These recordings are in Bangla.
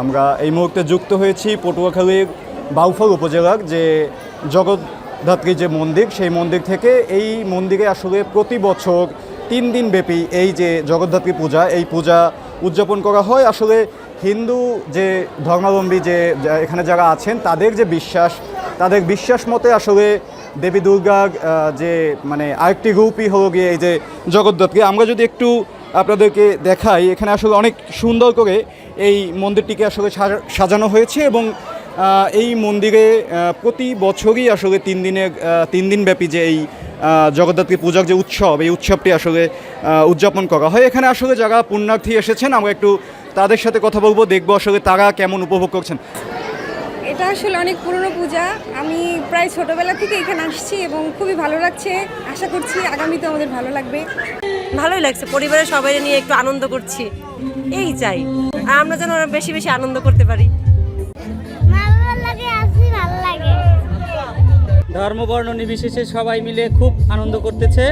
আমরা এই মুহূর্তে যুক্ত হয়েছি পটুয়াখালীর বাউফল উপজেলার যে জগদ্ধাত্রী যে মন্দির, সেই মন্দির থেকে। এই মন্দিরে আসলে প্রতি বছর তিন দিন ব্যাপী এই যে জগদ্ধাত্রী পূজা, এই পূজা উদযাপন করা হয়। আসলে হিন্দু যে ধর্মাবলম্বী যে এখানে যারা আছেন, তাদের যে বিশ্বাস, তাদের বিশ্বাস মতে আসলে দেবী দুর্গার যে মানে আরেকটি রূপই হলো গিয়ে এই যে জগদ্ধাত্রী। আমরা যদি একটু আপনাদেরকে দেখাই, এখানে আসলে অনেক সুন্দর করে এই মন্দিরটিকে আসলে সাজা- সাজানো হয়েছে এবং এই মন্দিরে প্রতি বছরই আসলে তিন দিনের তিন দিন ব্যাপী যে এই জগদ্ধাত্রী পূজার যে উৎসব, এই উৎসবটি আসলে উদযাপন করা হয়। এখানে আসলে যারা পুণ্যার্থী এসেছেন, আমরা একটু তাদের সাথে কথা বলব, দেখব আসলে তারা কেমন উপভোগ করছেন। এটা আসলে অনেক পুরনো পূজা। আমি প্রায় ছোটবেলা থেকে এখানে আসছি এবং খুবই ভালো লাগছে। আশা করছি আগামীতে আমাদের ভালো লাগবে। ভালোই লাগছে পরিবারের সবাই নিয়ে একটু আনন্দ করছি। এই চাই আর আমরা যেন বেশি বেশি আনন্দ করতে পারি। ভালো লাগে আসি ভালো লাগে। ধর্ম বর্ণ নির্বিশেষে সবাই মিলে খুব আনন্দ করতেছে।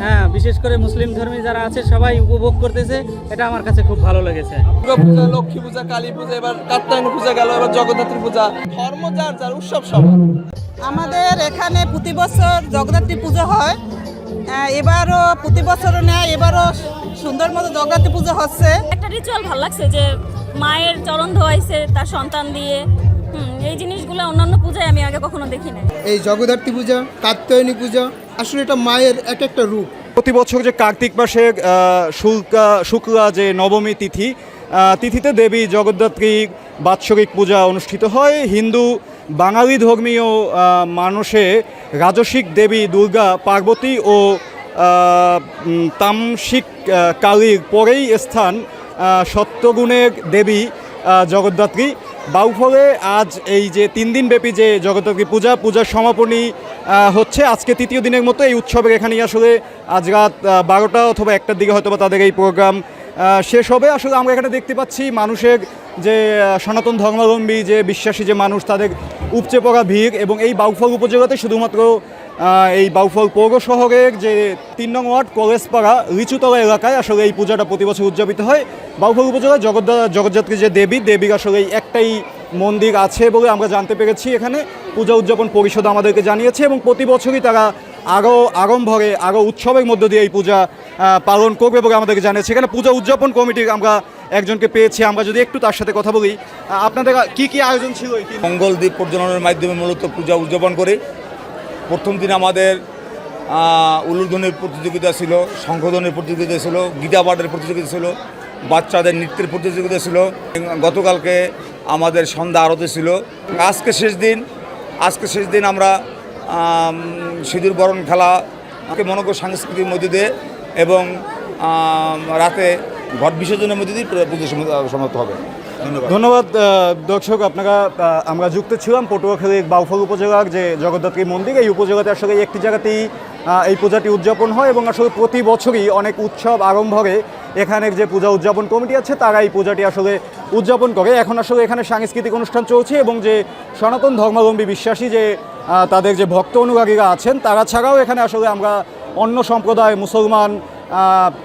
হ্যাঁ বিশেষ করে মুসলিম ধর্মী যারা আছে সবাই উপভোগ করতেছে। এটা আমার কাছে খুব ভালো লেগেছে। দুর্গা পূজা লক্ষ্মী পূজা কালী পূজা এবার কাত্যায়নী পূজা গেল এবার জগদ্ধাত্রী পূজা। ধর্ম যার যার উৎসব সবার আমাদের এখানে প্রতি বছর জগদ্ধাত্রী পুজো হয়। এবারও প্রতি বছরও নেয় এবারও সুন্দর মতো জগদ্ধাত্রী পুজো হচ্ছে। একটা রিচুয়াল ভালো লাগছে যে মায়ের চরণ ধোয়াইছে তার সন্তান দিয়ে। এই জিনিসগুলো অন্যান্য পূজায় আমি আগে কখনো দেখি নাই এই জগদ্ধাত্রী পূজা কাত্যায়নী পূজা আসলে এটা মায়ের এক একটা রূপ। প্রতি বছর যে কার্তিক মাসে শুক্লা শুক্লা যে নবমী তিথি তিথিতে দেবী জগদ্ধাত্রীর বাৎসরিক পূজা অনুষ্ঠিত হয়। হিন্দু, বাঙালি ধর্মীয় মানুষে রাজসিক দেবী দুর্গা, পার্বতী ও তামসিক কালীর পরেই স্থান সত্যগুণের দেবী জগদ্ধাত্রী। বাউফলে আজ এই যে তিন দিন ব্যাপী যে জগদ্ধাত্রী পূজা পূজার সমাপনী হচ্ছে আজকে তৃতীয় দিনের মতো এই উৎসবের এখানেই আসলে আজ রাত বারোটা অথবা একটার দিকে হয়তো বা তাদের এই প্রোগ্রাম শেষ হবে। আসলে আমরা এখানে দেখতে পাচ্ছি মানুষের যে সনাতন ধর্মাবলম্বী যে, বিশ্বাসী যে মানুষ, তাদের উপচে পড়া ভিড় এবং এই বাউফল উপজেলাতে শুধুমাত্র এই বাউফল পৌর শহরের যে তিন নং ওয়ার্ড, কলেজপাড়া রিচুতলা এলাকায় আসলে এই পূজাটা প্রতি বছর উদযাপিত হয়। বাউফল উপজেলায় জগদ্দা জগদ্ধাত্রী যে দেবী, দেবীর আসলে এই একটাই মন্দির আছে বলে আমরা জানতে পেরেছি এখানে। পূজা উদযাপন পরিষদ আমাদেরকে জানিয়েছে এবং প্রতি বছরই তারা আরও আড়ম্বরে আরও উৎসবের মধ্য দিয়ে এই পূজা পালন করবে বলে আমাদেরকে জানিয়েছে। এখানে পূজা উদযাপন কমিটির আমরা একজনকে পেয়েছি। আমরা যদি একটু তার সাথে কথা বলি আপনাদের কি কি আয়োজন ছিল মঙ্গল দ্বীপ প্রজ্বলনের মাধ্যমে মূলত পূজা উদযাপন করে। প্রথম দিন আমাদের আহ, উলুধ্বনির প্রতিযোগিতা ছিল শঙ্খধ্বনির প্রতিযোগিতা ছিল গীতা প্রতিযোগিতা ছিল বাচ্চাদের নৃত্যের প্রতিযোগিতা ছিল। গতকালকে আমাদের সন্ধ্যা আরতি ছিল। আজকে শেষ দিন। আজকে শেষ দিন আমরা সিঁদুর বরণ খেলা মনোকর মনে সাংস্কৃতিক মধ্যে দিয়ে এবং রাতে ঘট বিসর্জনের মধ্যে দিয়ে পুজো সম- সমাপ্ত হবে। ধন্যবাদ। দর্শক, আপনারা আমরা যুক্ত ছিলাম পটুয়াখালীর বাউফল উপজেলার যে জগদ্ধাত্রী মন্দির। এই উপজেলাতে আসলে একটি জায়গাতেই এই পূজাটি উদযাপন হয় এবং আসলে প্রতি বছরই অনেক উৎসব আড়ম্বরে এখানের যে পূজা উদযাপন কমিটি আছে, তারা এই পূজাটি আসলে উদযাপন করে। এখন আসলে এখানে সাংস্কৃতিক অনুষ্ঠান চলছে এবং যে সনাতন ধর্মাবলম্বী বিশ্বাসী যে তাদের যে ভক্ত অনুরাগীরা আছেন, তারা ছাড়াও এখানে আসলে আমরা অন্য সম্প্রদায় মুসলমান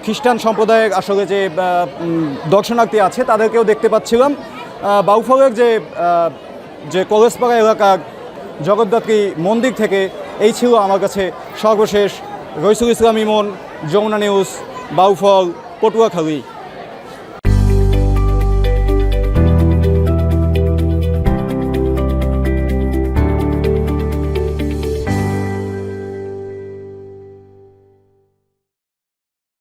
খ্রিস্টান সম্প্রদায়ের আসলে যে দর্শনার্থী আছে, তাদেরকেও দেখতে পাচ্ছিলাম। বাউফলের যে যে কলেজপাড়া এলাকার জগদ্দাত্রী মন্দির থেকে, এই ছিল আমার কাছে সর্বশেষ। রইসুল ইসলাম ইমন যমুনা নিউজ, বাউফল, পটুয়াখালী।